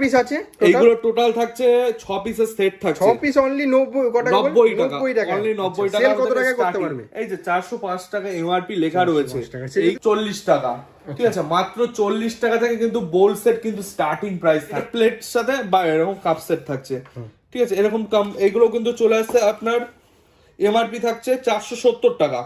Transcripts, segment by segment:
Piece আছে এইগুলো total থাকছে ছ পিসের সেট থাকছে। পিস অনলি নব্বই কত টাকা। টাকা। অনলি নব্বই আচ্ছা, টাকা। কত টাকায় করতে পারবে? এই যে চারশো পাঁচ টাকা এমআরপি লেখা রয়েছে। এই চল্লিশ টাকা। ঠিক আছে মাত্র চল্লিশ টাকা থেকে কিন্তু বোল সেট কিন্তু স্টার্টিং প্রাইস প্লেট সাথে বা এরকম কাপ সেট থাকছে। ঠিক আছে এরকম কাম এগুলো কিন্তু চলে আসছে আপনার এমআরপি থাকছে চারশো সত্তর টাকা।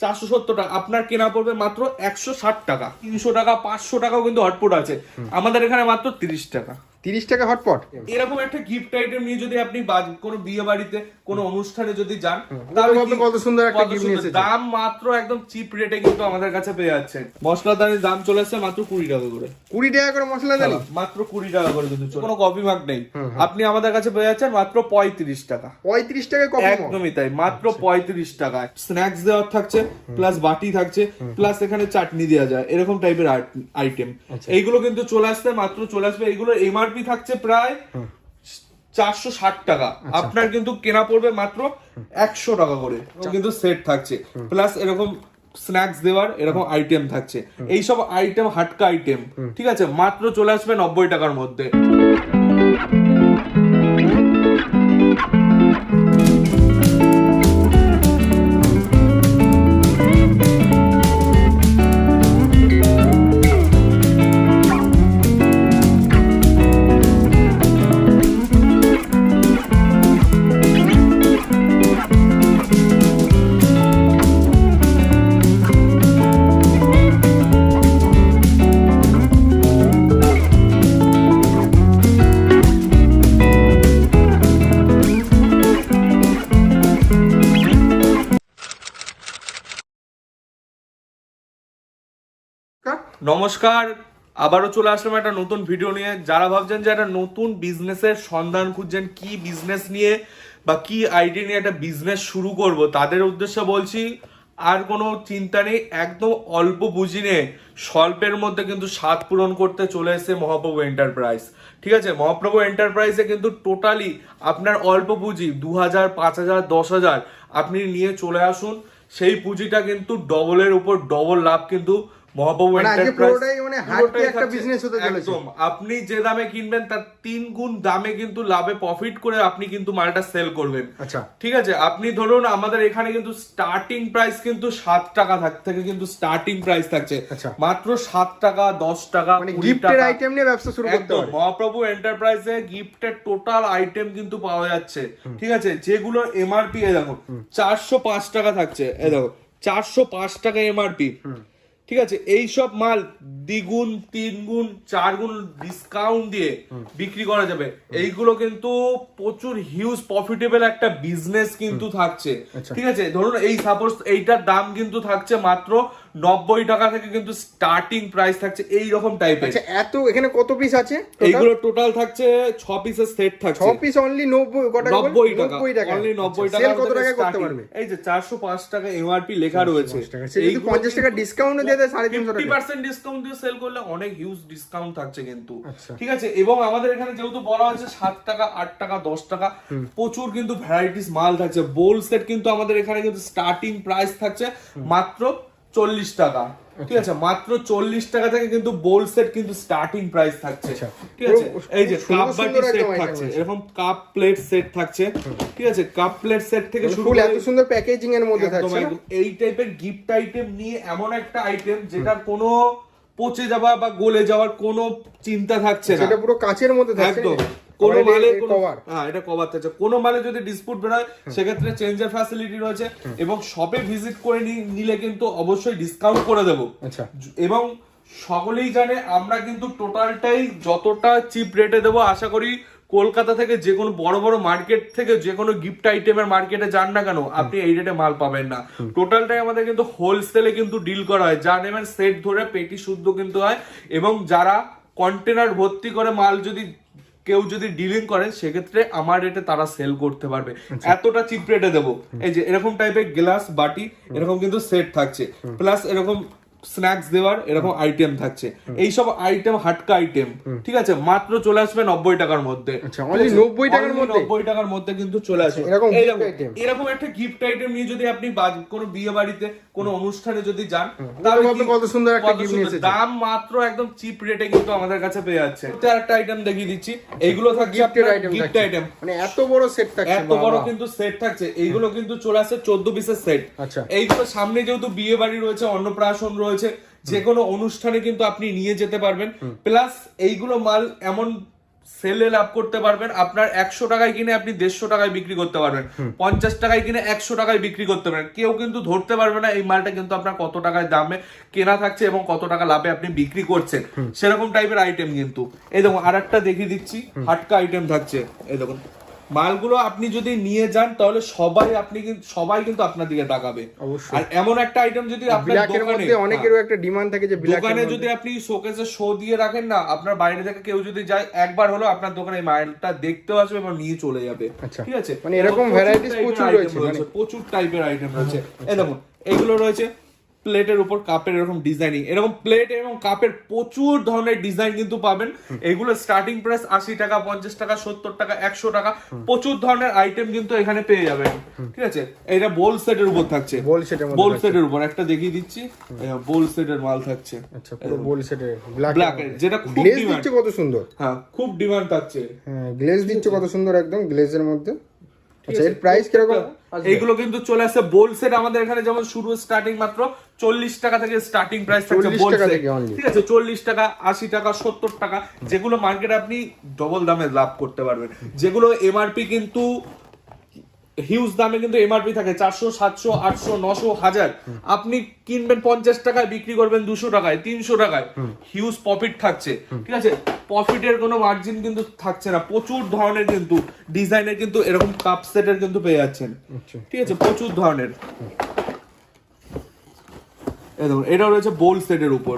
চারশো সত্তর টাকা। আপনার কেনা পড়বে মাত্র একশো ষাট টাকা। তিনশো টাকা পাঁচশো টাকাও কিন্তু হটপট আছে। আমাদের এখানে মাত্র তিরিশ টাকা। তিরিশ টাকা হটপট। এরকম একটা গিফট আইটেম নিয়ে যদি আপনি কোনো বিয়ে বাড়িতে কোনো অনুষ্ঠানে যদি যান তাহলে কত সুন্দর একটা কত gift সুন্দর। নিয়ে এসেছেন। দাম মাত্র একদম চিপ রেটে কিন্তু আমাদের কাছে পেয়ে যাচ্ছেন মশলাদানির দাম চলে আসছে মাত্র কুড়ি টাকা করে। কুড়ি টাকা করে দানি? মাত্র কুড়ি টাকা করে কিন্তু কোনো কফি মাগ নেই। আপনি আমাদের কাছে পেয়ে যাচ্ছেন মাত্র পঁয়ত্রিশ টাকা। পঁয়ত্রিশ টাকায় কফি। একদমই তাই মাত্র পঁয়ত্রিশ টাকায় স্ন্যাক্স দেওয়ার থাকছে প্লাস বাটি থাকছে প্লাস এখানে চাটনি দেওয়া যায় এরকম টাইপের আইটেম এইগুলো কিন্তু চলে আসছে মাত্র চলে আসবে। এইগুলো এমআরপি থাকছে প্রায় চারশো ষাট টাকা। আপনার কিন্তু কেনা পড়বে মাত্র একশো টাকা করে। কিন্তু সেট থাকছে। প্লাস এরকম স্ন্যাক্স দেওয়ার এরকম আইটেম থাকছে। এইসব আইটেম হাটকা আইটেম ঠিক আছে? মাত্র চলে আসবে নব্বই টাকার মধ্যে। নমস্কার, আবারও চলে আসলাম একটা নতুন ভিডিও নিয়ে। যারা ভাবছেন যে একটা নতুন বিজনেসের সন্ধান খুঁজছেন, কি বিজনেস নিয়ে বা কি আইডিয়া নিয়ে একটা বিজনেস শুরু করব, তাদের উদ্দেশ্যে বলছি, আর কোনো চিন্তা নেই, একদম অল্প পুঁজি নিয়ে স্বল্পের মধ্যে কিন্তু স্বাদ পূরণ করতে চলে এসেছে মহাপ্রভু এন্টারপ্রাইজ ঠিক আছে? মহাপ্রভু এন্টারপ্রাইজে কিন্তু টোটালি আপনার অল্প পুঁজি দু হাজার পাঁচ হাজার দশ হাজার আপনি নিয়ে চলে আসুন। সেই পুঁজিটা কিন্তু ডবলের উপর ডবল লাভ কিন্তু মানে মানে। একদম। আপনি যে দামে কিনবেন তার তিন গুণ দামে কিন্তু লাভে প্রফিট করে আপনি কিন্তু মালটা সেল করবেন। আচ্ছা। ঠিক আছে? আপনি ধরুন আমাদের এখানে কিন্তু স্টার্টিং প্রাইস কিন্তু সাত টাকা থাক- কিন্তু স্টার্টিং প্রাইস থাকছে। আচ্ছা। মাত্র সাত টাকা দশ টাকা মানে গিফটের আইটেম নিয়ে ব্যবসা শুরু করতে একদম। মহাপ্রভু এন্টারপ্রাইজে গিফটের টোটাল আইটেম কিন্তু পাওয়া যাচ্ছে। ঠিক আছে? যেগুলো এমআরপি এ দেখো চারশো পাঁচ টাকা থাকছে। এ দেখো চারশো পাঁচ টাকা এমআরপি ঠিক আছে? এই সব মাল দ্বিগুণ তিনগুণ চার গুণ ডিসকাউন্ট দিয়ে বিক্রি করা যাবে। এইগুলো কিন্তু প্রচুর হিউজ প্রফিটেবল একটা বিজনেস কিন্তু থাকছে। আচ্ছা। ঠিক আছে? ধরুন এই সাপোজ এইটার দাম কিন্তু থাকছে মাত্র নব্বই টাকা থেকে কিন্তু স্টার্টিং প্রাইস থাকছে এই রকম টাইপের আচ্ছা এত এখানে কত পিস আছে এইগুলো টোটাল থাকছে ছ পিসের সেট ছ থাকছে পিস অনলি নব্বই টাকা? নব্বই টাকা। নব্বই টাকা। অনলি নব্বই আচ্ছা, টাকা কত টাকায় করতে পারবে? এই যে চারশো পাঁচ টাকা এমআরপি লেখা রয়েছে। টাকা। 50 টাকা ও দিয়ে দেয়, সাড়ে তিনশো পার্সেন্ট ডিসকাউন্ট দিয়ে সেল করলে অনেক হিউজ ডিসকাউন্ট থাকছে কিন্তু। আচ্ছা। ঠিক আছে? এবং আমাদের এখানে যেহেতু বলা হচ্ছে সাত টাকা আট টাকা দশ টাকা প্রচুর কিন্তু ভ্যারাইটিস মাল থাকছে। বোল সেট কিন্তু আমাদের এখানে কিন্তু স্টার্টিং প্রাইস থাকছে মাত্র চল্লিশ টাকা। ঠিক আছে? মাত্র চল্লিশ টাকা থেকে কিন্তু বোল সেট কিন্তু স্টার্টিং প্রাইস থাকছে। আচ্ছা। ঠিক আছে? এই যে কাপ বাটি সেট থাকছে। এরকম কাপ প্লেট সেট থাকছে। ঠিক আছে? কাপ প্লেট সেট থেকে শুরু করে এত সুন্দর প্যাকেজিং এর মধ্যে থাকছে। এই টাইপের গিফট আইটেম নিয়ে এমন একটা আইটেম যেটার কোনো পচে যাওয়া বা গলে যাওয়ার কোনো চিন্তা থাকছে না। সেটা পুরো কাচের মধ্যে থাকছে। একদম? কোনো মালে। হ্যাঁ এটা কভার থাকছে কোনো মালে যদি ডিসপুট বেরোয় সেক্ষেত্রে চেঞ্জের ফ্যাসিলিটি রয়েছে এবং শপে ভিজিট করে নিলে কিন্তু অবশ্যই ডিসকাউন্ট করে দেবো। আচ্ছা। এবং সকলেই জানে আমরা কিন্তু টোটালটাই যতটা চিপ রেটে দেবো আশা করি কলকাতা থেকে যে কোনো বড় বড় মার্কেট থেকে যে কোনো গিফট আইটেমের মার্কেটে যান না কেন আপনি এই রেটে মাল পাবেন না। টোটালটাই আমাদের কিন্তু হোলসেলে কিন্তু ডিল করা হয়। যা নেবেন সেট ধরে পেটি শুদ্ধ কিন্তু হয়। এবং যারা কন্টেনার ভর্তি করে মাল যদি কেউ যদি ডিলিং করেন সেক্ষেত্রে আমার রেটে তারা সেল করতে পারবে। এতটা চিপ রেটে দেবো। এই যে এরকম টাইপের গ্লাস বাটি এরকম কিন্তু সেট থাকছে। প্লাস এরকম স্ন্যাক্স দেওয়ার এরকম আইটেম থাকছে। এই সব আইটেম হাটকা আইটেম ঠিক আছে? মাত্র চলে আসবে নব্বই টাকার মধ্যে। আচ্ছা, 90 টাকার মধ্যে? নব্বই টাকার মধ্যে কিন্তু চলে আসবে। এরকম একটা গিফট আইটেম নিয়ে যদি আপনি কোনো বিয়ে বাড়িতে কোনো অনুষ্ঠানে যদি যান তাহলে কত সুন্দর একটা। দাম মাত্র একদম চিপ রেটে কিন্তু আমাদের কাছে পেয়ে যাচ্ছে। একটা আইটেম দেখিয়ে দিচ্ছি। এইগুলো থাকছে গিফটের আইটেম গিফট আইটেম মানে এত বড় সেট থাকছে এত বড় কিন্তু সেট থাকছে। এইগুলো কিন্তু চলে আসছে চোদ্দ পিসের সেট আচ্ছা। এইগুলো সামনে যেহেতু বিয়ে বাড়ি রয়েছে অন্নপ্রাশন রয়েছে যে কোনো অনুষ্ঠানে কিন্তু আপনি নিয়ে যেতে পারবেন। প্লাস এইগুলো মাল এমন সেলে লাভ করতে পারবেন আপনার একশো টাকায় কিনে আপনি দেড়শো টাকায় বিক্রি করতে পারবেন পঞ্চাশ টাকায় কিনে একশো টাকায় বিক্রি করতে পারবেন। কেউ কিন্তু ধরতে পারবে না এই মালটা কিন্তু আপনার কত টাকায় দামে কেনা থাকছে এবং কত টাকা লাভে আপনি বিক্রি করছেন। সেরকম টাইপের আইটেম কিন্তু। এই দেখুন আর একটা দেখিয়ে দিচ্ছি হাটকা আইটেম থাকছে। এই দেখুন। মালগুলো আপনি যদি নিয়ে যান তাহলে সবাই আপনি সবাই কিন্তু আপনার দিকে তাকাবে। আর এমন একটা আইটেম যদি আপনার দোকানে অনেকেরও একটা ডিমান্ড থাকে যে হ্যাঁ। দোকানে যদি আপনি শোকেসে শো দিয়ে রাখেন না আপনার বাইরে থেকে কেউ যদি যায় একবার হলো আপনার দোকানে মালটা দেখতেও আসবে এবং নিয়ে চলে যাবে। আচ্ছা। ঠিক আছে? মানে এরকম এর প্রচুর রয়েছে, মানে- প্রচুর টাইপের আইটেম রয়েছে। এই দেখুন এগুলো রয়েছে প্লেটের উপর কাপের এরকম ডিজাইনিং এরকম প্লেট এবং কাপের প্রচুর ধরনের ডিজাইন কিন্তু পাবেন। এগুলো স্টার্টিং প্রাইস আশি টাকা পঞ্চাশ টাকা সত্তর টাকা একশো টাকা প্রচুর ধরনের আইটেম কিন্তু এখানে পেয়ে যাবেন। ঠিক আছে? এটা বোল সেটের উপর থাকছে। বোল সেটের বোল সেটের উপর একটা দেখিয়ে দিচ্ছি। বোল সেটের মাল থাকছে। আচ্ছা পুরো বোল সেটের ব্ল্যাক যেটা খুব demand। কত সুন্দর। হ্যাঁ খুব ডিমান্ড থাকছে। হ্যাঁ গ্লেজ দিচ্ছে কত সুন্দর একদম গ্লেজের মধ্যে। আচ্ছা এর প্রাইস কীরকম? এইগুলো কিন্তু চলে আসছে বোল সেট আমাদের এখানে যেমন শুরু স্টার্টিং মাত্র চল্লিশ টাকা থেকে স্টার্টিং প্রাইস থাকছে বোল সেট ঠিক আছে চল্লিশ টাকা আশি টাকা সত্তর টাকা যেগুলো মার্কেটে আপনি ডবল দামে লাভ করতে পারবেন। যেগুলো এমআরপি কিন্তু হিউজ দামে কিন্তু এমআরপি থাকে। চারশো সাতশো আটশো নশো হাজার। আপনি কিনবেন পঞ্চাশ টাকায় বিক্রি করবেন দুশো টাকায় তিনশো টাকায়। হিউজ প্রফিট থাকছে। ঠিক আছে? প্রফিটের কোনো মার্জিন কিন্তু থাকছে না। প্রচুর ধরনের কিন্তু ডিজাইনের কিন্তু এরকম কাপ সেটের কিন্তু পেয়ে যাচ্ছেন। আচ্ছা। ঠিক আছে? প্রচুর ধরনের। দেখুন এটা রয়েছে বোল সেটের উপর।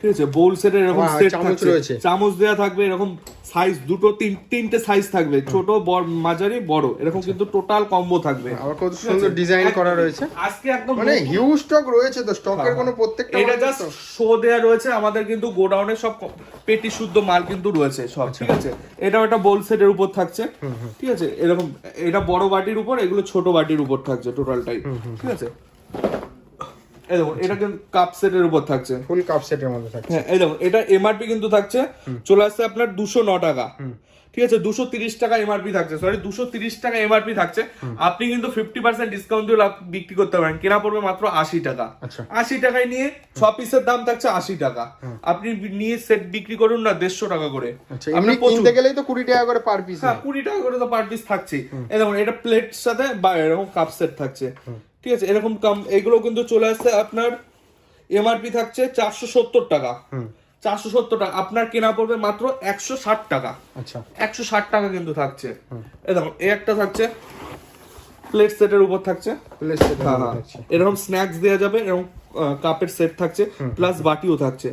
ঠিক আছে? বোল সেটের এরকম সেট চামচ থাকছে। চামচ দেওয়া থাকবে এরকম সাইজ দুটো তিন তিনটে সাইজ থাকবে। ছোট বড় মাঝারি বড়। এরকম কিন্তু টোটাল কম্বো থাকবে। আবার কত সুন্দর ডিজাইন করা রয়েছে। আজকে একদম মানে হিউজ স্টক রয়েছে তো স্টকের হ্যাঁ, কোনো হ্যাঁ। প্রত্যেকটা এটা জাস্ট শো দেয়া রয়েছে আমাদের কিন্তু গোডাউনে সব পেটি শুদ্ধ মাল কিন্তু রয়েছে সব আচ্ছা। ঠিক আছে? এটাও একটা বোল সেটের উপর থাকছে। ঠিক আছে? এরকম এটা বড় বাটির উপর এগুলো ছোট বাটির উপর থাকছে টোটালটাই ঠিক আছে? এই দেখুন এটা কিন্তু কাপ সেটের উপর থাকছে। ফুল কাপ সেটের মধ্যে থাকে হ্যাঁ এই দেখুন এটা এমআরপি কিন্তু থাকছে। চলে আসছে আপনার দুশো ন টাকা। ঠিক আছে দুশো তিরিশ টাকা এমআরপি থাকছে। সরি দুশো তিরিশ টাকা এমআরপি থাকছে। আপনি কিন্তু ফিফটি পার্সেন্ট ডিসকাউন্ট দিয়ে বিক্রি করতে পারেন। কেনা পড়বে মাত্র আশি টাকা। আচ্ছা। আশি টাকায় নিয়ে ছ পিসের দাম থাকছে আশি টাকা। আপনি নিয়ে সেট বিক্রি করুন না দেড়শো টাকা করে। আচ্ছা আপনার কিনতে গেলেই তো কুড়ি টাকা করে পার পিস হ্যাঁ কুড়ি টাকা করে তো পার পিস থাকছে দেখুন এটা প্লেট সাথে বা এরকম কাপ সেট থাকছে। ঠিক আছে এরকম কাম এগুলো কিন্তু চলে আসছে আপনার এমআরপি থাকছে চারশো সত্তর টাকা। চারশো সত্তর টাকা আপনার কেনা পড়বে মাত্র একশো ষাট টাকা। আচ্ছা। একশো ষাট টাকা কিন্তু থাকছে। এরকম দেখুন এই একটা থাকছে প্লেট সেটের উপর থাকছে। প্লেস সেট হ্যাঁ, হ্যাঁ। থাকছে। এরকম স্ন্যাক্স দেওয়া যাবে এরকম কাপের সেট থাকছে প্লাস বাটিও থাকছে।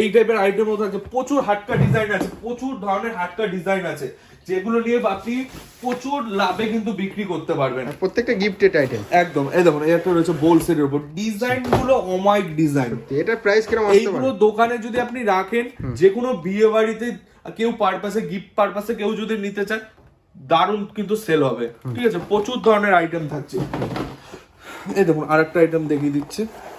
এই টাইপের আইটেমও থাকছে। প্রচুর হাটকা ডিজাইন আছে প্রচুর ধরনের হাটকা ডিজাইন আছে যেগুলো নিয়ে আপনি প্রচুর লাভে কিন্তু বিক্রি করতে পারবেন। প্রত্যেকটা গিফটেড আইটেম একদম এই দেখুন এই একটা রয়েছে বোল সেটের উপর। ডিজাইনগুলো অমাইক ডিজাইন এটা প্রাইস কীরকম আসতে এইগুলো পারে দোকানে যদি আপনি রাখেন যে কোনো বিয়ে বাড়িতে কেউ পারপাসে গিফট পারপাসে কেউ যদি নিতে চায় দারুণ কিন্তু সেল হবে। ঠিক আছে প্রচুর ধরনের আইটেম থাকছে। এই দেখুন আরেকটা আইটেম দেখিয়ে দিচ্ছে। এই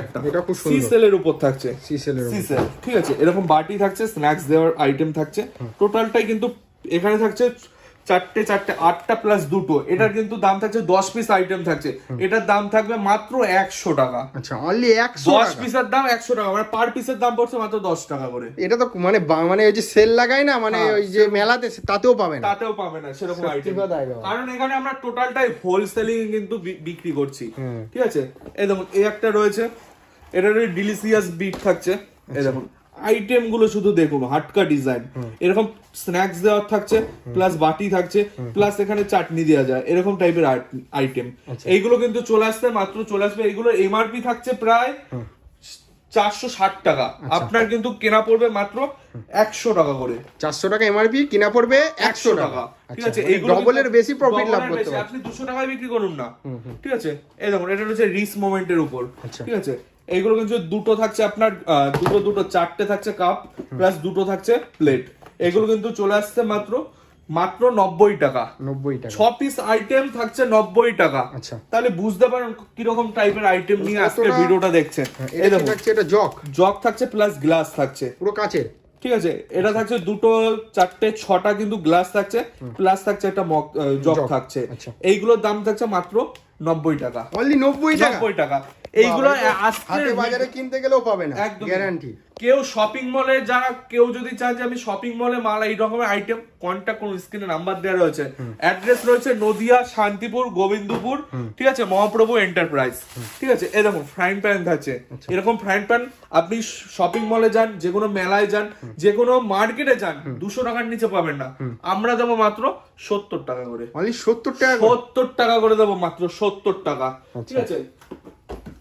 একটা। এটা খুব সি সুন্দর। সেলের উপর থাকছে। সিসেলের সিসেল ঠিক আছে এরকম বাটি থাকছে স্ন্যাক্স দেওয়ার আইটেম থাকছে। টোটালটাই কিন্তু এখানে থাকছে চারটে চারটে আটটা প্লাস দুটো। এটার কিন্তু দাম থাকছে দশ পিস আইটেম থাকছে। এটার দাম থাকবে মাত্র একশো টাকা। আচ্ছা অনলি একশো দশ পিসের দাম একশো টাকা মানে পার পিসের দাম পড়ছে মাত্র দশ টাকা করে। এটা তো মানে মানে ওই যে সেল লাগায় না মানে হ্যাঁ, ওই যে মেলাতে তাতেও পাবে না। তাতেও পাবে না সেরকম আইটেম কারণ এখানে আমরা টোটালটাই হোলসেলিং কিন্তু বিক্রি করছি। ঠিক আছে? এই দেখুন এই একটা রয়েছে। এটার ডিলিসিয়াস বিট থাকছে। এই আচ্ছা। দেখুন আইটেমগুলো শুধু দেখুন হাটকা ডিজাইন এরকম স্ন্যাক্স দেওয়ার থাকছে প্লাস বাটি থাকছে প্লাস এখানে চাটনি দেওয়া যায় এরকম টাইপের আইটেম আচ্ছা। এইগুলো কিন্তু চলে আসছে মাত্র চলে আসবে। এইগুলো এমআরপি থাকছে প্রায় চারশো ষাট টাকা। আচ্ছা। আপনার কিন্তু কেনা পড়বে মাত্র একশো টাকা করে। চারশো টাকা এমআরপি কিনা পড়বে একশো টাকা। ঠিক আচ্ছা, আছে মানে এইগুলো ডবলের বেশি প্রফিট লাভ করতে আপনি দুশো টাকায় বিক্রি করুন না। ঠিক আছে? এই দেখুন এটা রয়েছে রিস মোমেন্টের উপর। ঠিক আছে? এইগুলো কিন্তু দুটো থাকছে আপনার দুটো দুটো চারটে থাকছে কাপ প্লাস দুটো থাকছে প্লেট এগুলো কিন্তু চলে আসছে মাত্র মাত্র নব্বই টাকা। নব্বই টাকা। ছ পিস আইটেম থাকছে নব্বই টাকা। আচ্ছা। তাহলে বুঝতে পারেন কীরকম টাইপের আইটেম নিয়ে আজকে ভিডিওটা দেখছেন। হ্যাঁ, এই দেখুন। থাকছে? এটা জগ? জগ থাকছে প্লাস গ্লাস থাকছে। পুরো কাচের? ঠিক আছে এটা থাকছে দুটো চারটে ছটা কিন্তু গ্লাস থাকছে প্লাস থাকছে একটা মগ জগ জগ, থাকছে। আচ্ছা। এইগুলোর দাম থাকছে মাত্র নব্বই টাকা। অনলি নব্বই টাকা? নব্বই টাকা। এইগুলো আজকে বাজারে কিনতে গেলেও পাবে না একদম গ্যারান্টি কেউ শপিং মলে যারা কেউ যদি চান যে আমি শপিং মলে মাল এই রকমের আইটেম কন্ট্যাক্ট করুন স্ক্রিনে নাম্বার দেওয়া রয়েছে। অ্যাড্রেস রয়েছে নদিয়া শান্তিপুর গোবিন্দপুর ঠিক আছে মহাপ্রভু এন্টারপ্রাইজ ঠিক আছে এই দেখুন ফ্রাইং প্যান থাকছে আচ্ছা। এরকম ফ্রাইং প্যান আপনি শপিং মলে যান যে কোনো মেলায় যান যে কোনো মার্কেটে যান দুশো টাকার নিচে পাবেন না। আমরা দেবো মাত্র সত্তর টাকা করে। সত্তর টাকা। সত্তর টাকা করে দেবো মাত্র সত্তর টাকা। ঠিক আচ্ছা। আছে?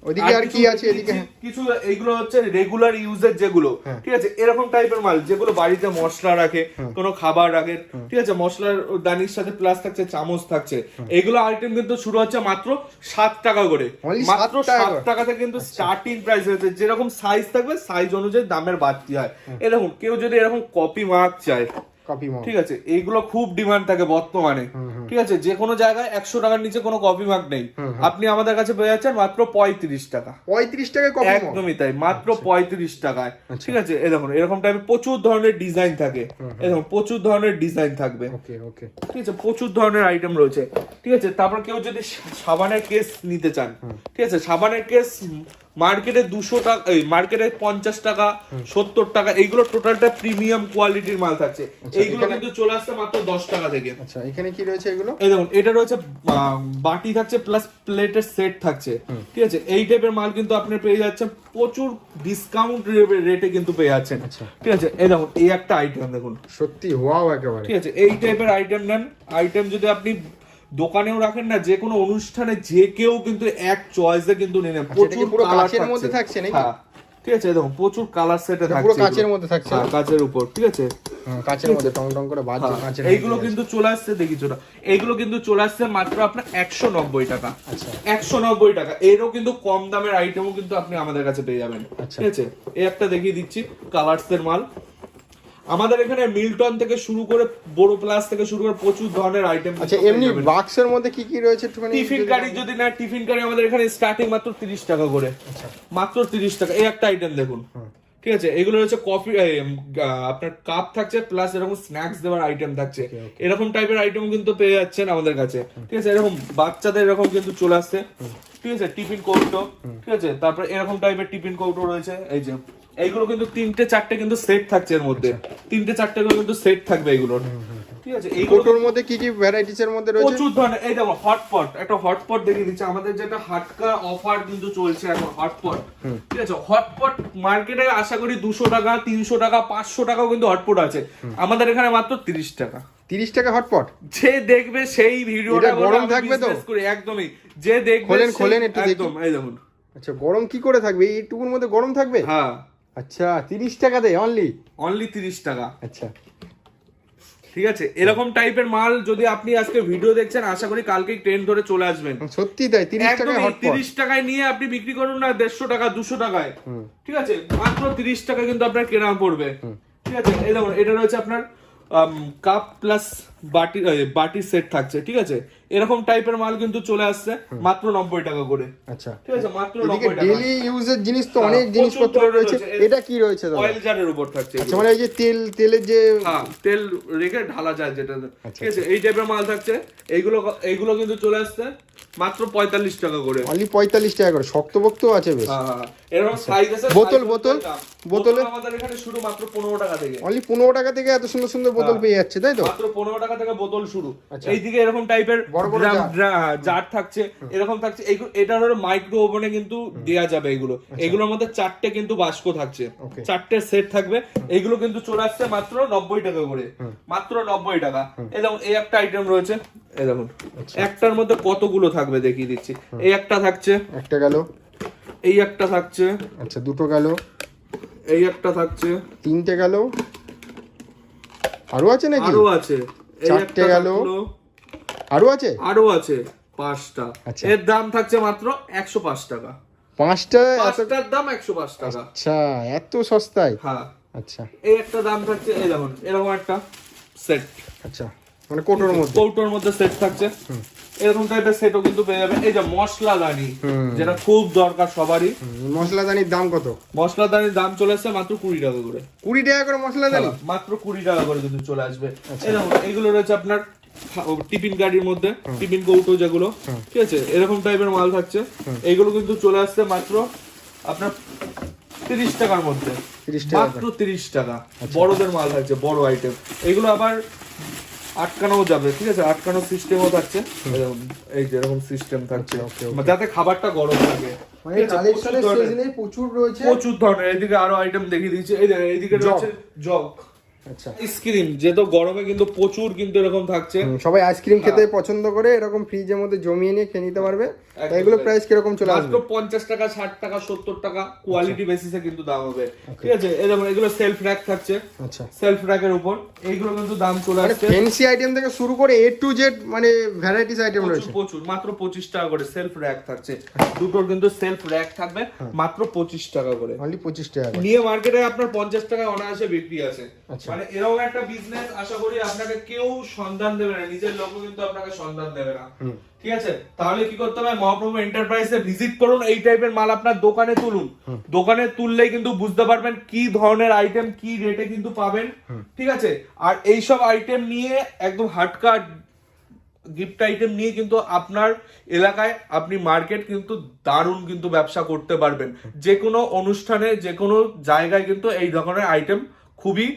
ওইদিকে আর কি আছে এদিকে? কিছু- কিছু এইগুলো হচ্ছে রেগুলার ইউজের যেগুলো হ্যাঁ। ঠিক আছে? এরকম টাইপের মাল যেগুলো বাড়িতে মশলা রাখে কোনো খাবার রাখে ঠিক আছে? মশলার দানির সাথে প্লাস থাকছে চামচ থাকছে। এগুলো আইটেম কিন্তু শুরু হচ্ছে মাত্র সাত টাকা করে। মাত্র সাত? আচ্ছা। কিন্তু স্টার্টিং প্রাইস হচ্ছে যেরকম সাইজ থাকবে সাইজ অনুযায়ী দামের বাড়তি হয়। এরকম কেউ যদি এরকম কপি মার্ক চায় কপি মগ ঠিক আছে এইগুলো খুব ডিমান্ড থাকে বর্তমানে। ঠিক আছে যে কোনো জায়গায় একশো টাকার নিচে কোনো কপি মার্ক নেই। আপনি আমাদের কাছে পেয়ে যাচ্ছেন মাত্র পঁয়ত্রিশ টাকা। পঁয়ত্রিশ টাকা কপি একদমই তাই মাত্র পঁয়ত্রিশ টাকায়। আচ্ছা। ঠিক আছে এই দেখুন এরকম টাইপের প্রচুর ধরনের ডিজাইন থাকে। এই দেখুন প্রচুর ধরনের ডিজাইন থাকবে। ওকে ওকে ঠিক আছে প্রচুর ধরনের আইটেম রয়েছে। ঠিক আছে তারপর কেউ যদি সাবানের কেস নিতে চান। ঠিক আছে সাবানের কেস মার্কেটে দুশো টাকা এই মার্কেটে পঞ্চাশ টাকা সত্তর টাকা এইগুলো টোটালটা প্রিমিয়াম কোয়ালিটির মাল থাকছে। এইগুলো কিন্তু চলে আসছে মাত্র দশ টাকা থেকে। আচ্ছা এখানে কি রয়েছে এগুলো? এই দেখুন এটা রয়েছে বাটি থাকছে প্লাস প্লেটের সেট থাকছে। ঠিক আছে? এই টাইপের মাল কিন্তু আপনি পেয়ে যাচ্ছেন প্রচুর ডিসকাউন্ট রেটে কিন্তু পেয়ে যাচ্ছেন। আচ্ছা। ঠিক আছে? এই দেখুন এই একটা আইটেম দেখুন। সত্যি ওয়াও একেবারে। ঠিক আছে? এই টাইপের আইটেম নেন। আইটেম যদি আপনি দোকানেও রাখেন না যে কোনো অনুষ্ঠানে যে কেউ কিন্তু এক চয়েসে কিন্তু নিয়ে নেন। আচ্ছা, এটা পুরো মধ্যে থাকছে নাকি? হ্যাঁ ঠিক আছে দেখুন প্রচুর কালার সেটে থাকছে পুরো। কাঁচের মধ্যে থাকছে? হ্যাঁ, কাঁচের উপর ঠিক আছে? হুম, কাঁচের মধ্যে টং টং করে বাজছে হ্যাঁ, কাঁচের এইগুলো কিন্তু চলে আসছে দেখি চোটা এইগুলো কিন্তু চলে আসছে মাত্র আপনার একশো নব্বই টাকা। আচ্ছা। একশো নব্বই টাকা। এরও কিন্তু কম দামের আইটেমও কিন্তু আপনি আমাদের কাছে পেয়ে যাবেন। আচ্ছা। ঠিক আছে? এই একটা দেখিয়ে দিচ্ছি কালার্স এর মাল। আমাদের এখানে মিল্টন থেকে শুরু করে বড় প্লাস থেকে শুরু করে প্রচুর ধরনের আইটেম আচ্ছা এমনি বাক্সের মধ্যে কি কি রয়েছে টিফিন কারি যদি না টিফিন কারি আমাদের এখানে স্টার্টিং মাত্র তিরিশ টাকা করে। আচ্ছা। মাত্র তিরিশ টাকা। এই একটা আইটেম দেখুন। ঠিক আছে? এগুলো রয়েছে কফি আপনার কাপ থাকছে প্লাস এরকম স্ন্যাক্স দেওয়ার আইটেম থাকছে। এরকম টাইপের আইটেম কিন্তু পেয়ে যাচ্ছেন আমাদের কাছে। ঠিক আছে? এরকম বাচ্চাদের এরকম কিন্তু চলে আসছে। ঠিক আছে? টিফিন কৌটো ঠিক আছে? তারপর এরকম টাইপের টিফিন কৌটো রয়েছে। এই যে এইগুলো কিন্তু তিনটে চারটে কিন্তু সেট থাকছে এর মধ্যে। তিনটে চারটে করে কিন্তু সেট থাকবে এগুলোর। ঠিক আছে এইগুলো কোটোর মধ্যে কি কি ভ্যারাইটিস এর মধ্যে রয়েছে? প্রচুর ধরনের। এই দেখো হটপট একটা হটপট দেখিয়ে দিচ্ছে। আমাদের যেটা হাটকা অফার কিন্তু চলছে এখন হটপট ঠিক আছে হটপট মার্কেটে আশা করি দুশো টাকা তিনশো টাকা পাঁচশো টাকাও কিন্তু হটপট আছে। আমাদের এখানে মাত্র তিরিশ টাকা। তিরিশ টাকা হটপট যে দেখবে সেই ভিডিওটা গরম থাকবে তো? একদমই। যে দেখবে খোলেন, সেই- খোলেন একটু একদম এই দেখুন। আচ্ছা গরম কি করে থাকবে? এইটুকুর মধ্যে গরম থাকবে? হ্যাঁ। আচ্ছা তিরিশ টাকা দেয় অনলি অনলি তিরিশ টাকা। আচ্ছা। ঠিক আছে? এরকম টাইপের মাল যদি আপনি আজকে ভিডিও দেখছেন আশা করি কালকেই ট্রেন ধরে চলে আসবেন। সত্যি তাই তিরিশ টাকা তিরিশ টাকায় নিয়ে আপনি বিক্রি করুন না দেড়শো টাকা দুশো টাকায়। ঠিক আছে? মাত্র তিরিশ টাকা কিন্তু আপনার কেনা পড়বে। ঠিক আছে? এই দেখুন এটা রয়েছে আপনার কাপ প্লাস বাটি বাটির সেট থাকছে ঠিক আছে? এরকম টাইপের মাল কিন্তু চলে আসছে মাত্র নব্বই টাকা করে। আচ্ছা। ঠিক আছে? মাত্র নব্বই টাকা। ডেলি ইউজের জিনিস তো হ্যাঁ, অনেক জিনিসপত্র রয়েছে। এটা কি রয়েছে অয়েল জারের উপর থাকছে আচ্ছা মানে এই যে তেল তেলের যে হ্যাঁ তেল রেখে ঢালা যায় যেটা। আচ্ছা, ঠিক আছে? এই টাইপের মাল থাকছে। এইগুলো এইগুলো কিন্তু চলে আসছে মাত্র পঁয়তাল্লিশ টাকা করে। অনলি পঁয়তাল্লিশ টাকা করে। শক্তপোক্ত আছে বেশ। হ্যাঁ, হ্যাঁ, এরকম সাইজ আছে আচ্ছা। বোতল, বোতল? বোতলে? বোতল আমাদের এখানে শুরু মাত্র পনেরো টাকা থেকে। অনলি পনেরো টাকা থেকে এত সুন্দর সুন্দর বোতল হ্যাঁ। পেয়ে যাচ্ছে তাই তো? মাত্র পনেরো টাকা থেকে বোতল শুরু। আচ্ছা। এইদিকে এরকম টাইপের বড় জার। থাকছে। এরকম থাকছে। এইগুলো এটা হলো মাইক্রো ওভেনে কিন্তু দেয়া যাবে এগুলো। এগুলোর মধ্যে চারটে কিন্তু বাস্ক থাকছে। আচ্ছা। চারটে সেট থাকবে। এগুলো কিন্তু চলে আসছে মাত্র নব্বই টাকা করে। মাত্র নব্বই টাকা। এই দেখুন এই একটা আইটেম রয়েছে। এই দেখুন। আচ্ছা। একটার মধ্যে কতগুলো থাকবে দেখিয়ে দিচ্ছি। এই একটা থাকছে। একটা গেল। এই একটা থাকছে। আচ্ছা দুটো গেল। এই একটা থাকছে। তিনটে গেল। আরও আছে নাকি? আরও আছে। চারটে গেল। আরও আছে? আরও আছে পাঁচটা। আচ্ছা। এর দাম থাকছে মাত্র একশো পাঁচ টাকা। পাঁচটা পাঁচটার দাম একশো পাঁচ টাকা। আচ্ছা এত সস্তায়? হ্যাঁ। আচ্ছা। এই একটা দাম থাকছে এই দেখুন এরকম একটা সেট। আচ্ছা মানে কোটোর মধ্যে। কৌটোর মধ্যে সেট থাকছে। এরকম টাইপের সেটও কিন্তু পেয়ে যাবেন। এই যে মশলাদানি। যেটা খুব দরকার সবারই। মশলাদানির দাম কত? মশলাদানির দাম চলে আসছে মাত্র কুড়ি টাকা করে। কুড়ি টাকা করে মশলাদানি মাত্র কুড়ি টাকা করে কিন্তু চলে আসবে। আচ্ছা। এই রয়েছে আপনার টিফিন গাড়ির মধ্যে টিফিন কৌটো যেগুলো ঠিক আছে? এরকম টাইপের মাল থাকছে। এইগুলো কিন্তু চলে আসছে মাত্র আপনার তিরিশ টাকার মধ্যে। মাত্র তিরিশ টাকা। বড়দের মাল থাকছে বড় আইটেম এগুলো আবার আটকানো যাবে ঠিক আছে? আটকানো সিস্টেমও থাকছে। এই যে এরকম সিস্টেম থাকছে। যাতে খাবারটা গরম থাকে মানে প্রচুর রয়েছে। প্রচুর ধরনের। এদিকে আরও আইটেম দেখিয়ে দিয়েছে এই দেখেন এইদিকে জগ। রয়েছে জগ। আচ্ছা। আইসক্রিম যেহেতু গরমে কিন্তু প্রচুর কিন্তু এরকম থাকছে। সবাই আইসক্রিম খেতে পছন্দ করে এরকম ফ্রিজের মধ্যে জমিয়ে নিয়ে খেয়ে নিতে পারবে। এগুলো প্রাইস কীরকম চলে আসবে? পঞ্চাশ টাকা ষাট টাকা সত্তর টাকা কোয়ালিটি বেসিসে কিন্তু দাম হবে। ঠিক আছে? এই যেমন এগুলো সেলফ র্যাক থাকছে। আচ্ছা। সেলফ র্যাকের উপর। এইগুলো কিন্তু দাম চলে মানে আসছে। ফ্যান্সি আইটেম থেকে শুরু করে এ টু জেড মানে ভ্যারাইটিস আইটেম রয়েছে। প্রচুর। মাত্র পঁচিশ টাকা করে সেলফ র্যাক থাকছে। দুটোর কিন্তু সেলফ র্যাক থাকবে মাত্র পঁচিশ টাকা করে। অনলি পঁচিশ টাকা নিয়ে মার্কেটে আপনার পঞ্চাশ টাকা অনায়াসে বিক্রি আছে। আচ্ছা। মানে এরকম একটা বিজনেস আশা করি আপনাকে কেউ সন্ধান দেবে না। নিজের লোকও কিন্তু আপনাকে সন্ধান দেবে না। ঠিক আছে? তাহলে কি করতে হবে? মহাপ্রভু এন্টারপ্রাইজে ভিজিট করুন এই টাইপের মাল আপনার দোকানে তুলুন। দোকানে তুললেই কিন্তু বুঝতে পারবেন কি ধরনের আইটেম কি রেটে কিন্তু পাবেন। ঠিক আছে? আর এইসব আইটেম নিয়ে একদম হাটকাট গিফট আইটেম নিয়ে কিন্তু আপনার এলাকায় আপনি মার্কেট কিন্তু দারুণ কিন্তু ব্যবসা করতে পারবেন। যে কোনো অনুষ্ঠানে যে কোনো জায়গায় কিন্তু এই ধরনের আইটেম খুবই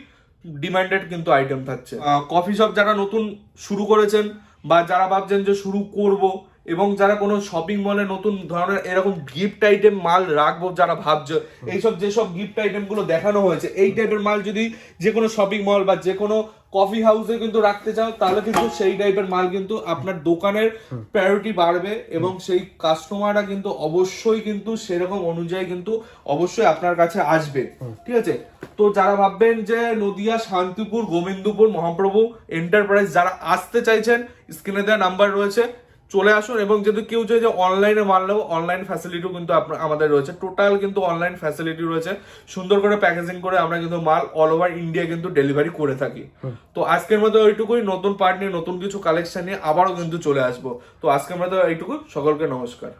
ডিমান্ডেড কিন্তু আইটেম থাকছে। কফি শপ যারা নতুন শুরু করেছেন বা যারা ভাবছেন যে শুরু করব এবং যারা কোনো শপিং মলে নতুন ধরনের এরকম গিফট আইটেম মাল রাখব যারা ভাবছে এইসব যেসব গিফট আইটেমগুলো দেখানো হয়েছে এই টাইপের মাল যদি যে কোনো শপিং মল বা যে কোনো কফি হাউসে কিন্তু রাখতে চাও তাহলে কিন্তু সেই টাইপের মাল কিন্তু আপনার দোকানের প্রায়োরিটি বাড়বে এবং সেই কাস্টমাররা কিন্তু অবশ্যই কিন্তু সেরকম অনুযায়ী কিন্তু অবশ্যই আপনার কাছে আসবে। ঠিক আছে? তো যারা ভাববেন যে নদিয়া শান্তিপুর গোবিন্দপুর মহাপ্রভু এন্টারপ্রাইজ যারা আসতে চাইছেন স্ক্রিনে দেওয়া নাম্বার রয়েছে। চলে আসুন এবং যদি কেউ চাই যে অনলাইনে মাল নেব অনলাইন ফ্যাসিলিটিও কিন্তু আমাদের রয়েছে। টোটাল কিন্তু অনলাইন ফ্যাসিলিটি রয়েছে। সুন্দর করে প্যাকেজিং করে আমরা কিন্তু মাল অল ওভার ইন্ডিয়া কিন্তু ডেলিভারি করে থাকি। তো আজকের মতো ওইটুকুই নতুন পার্ট নিয়ে নতুন কিছু কালেকশন নিয়ে আবারও কিন্তু চলে আসব। তো আজকের মতো এইটুকু। সকলকে নমস্কার।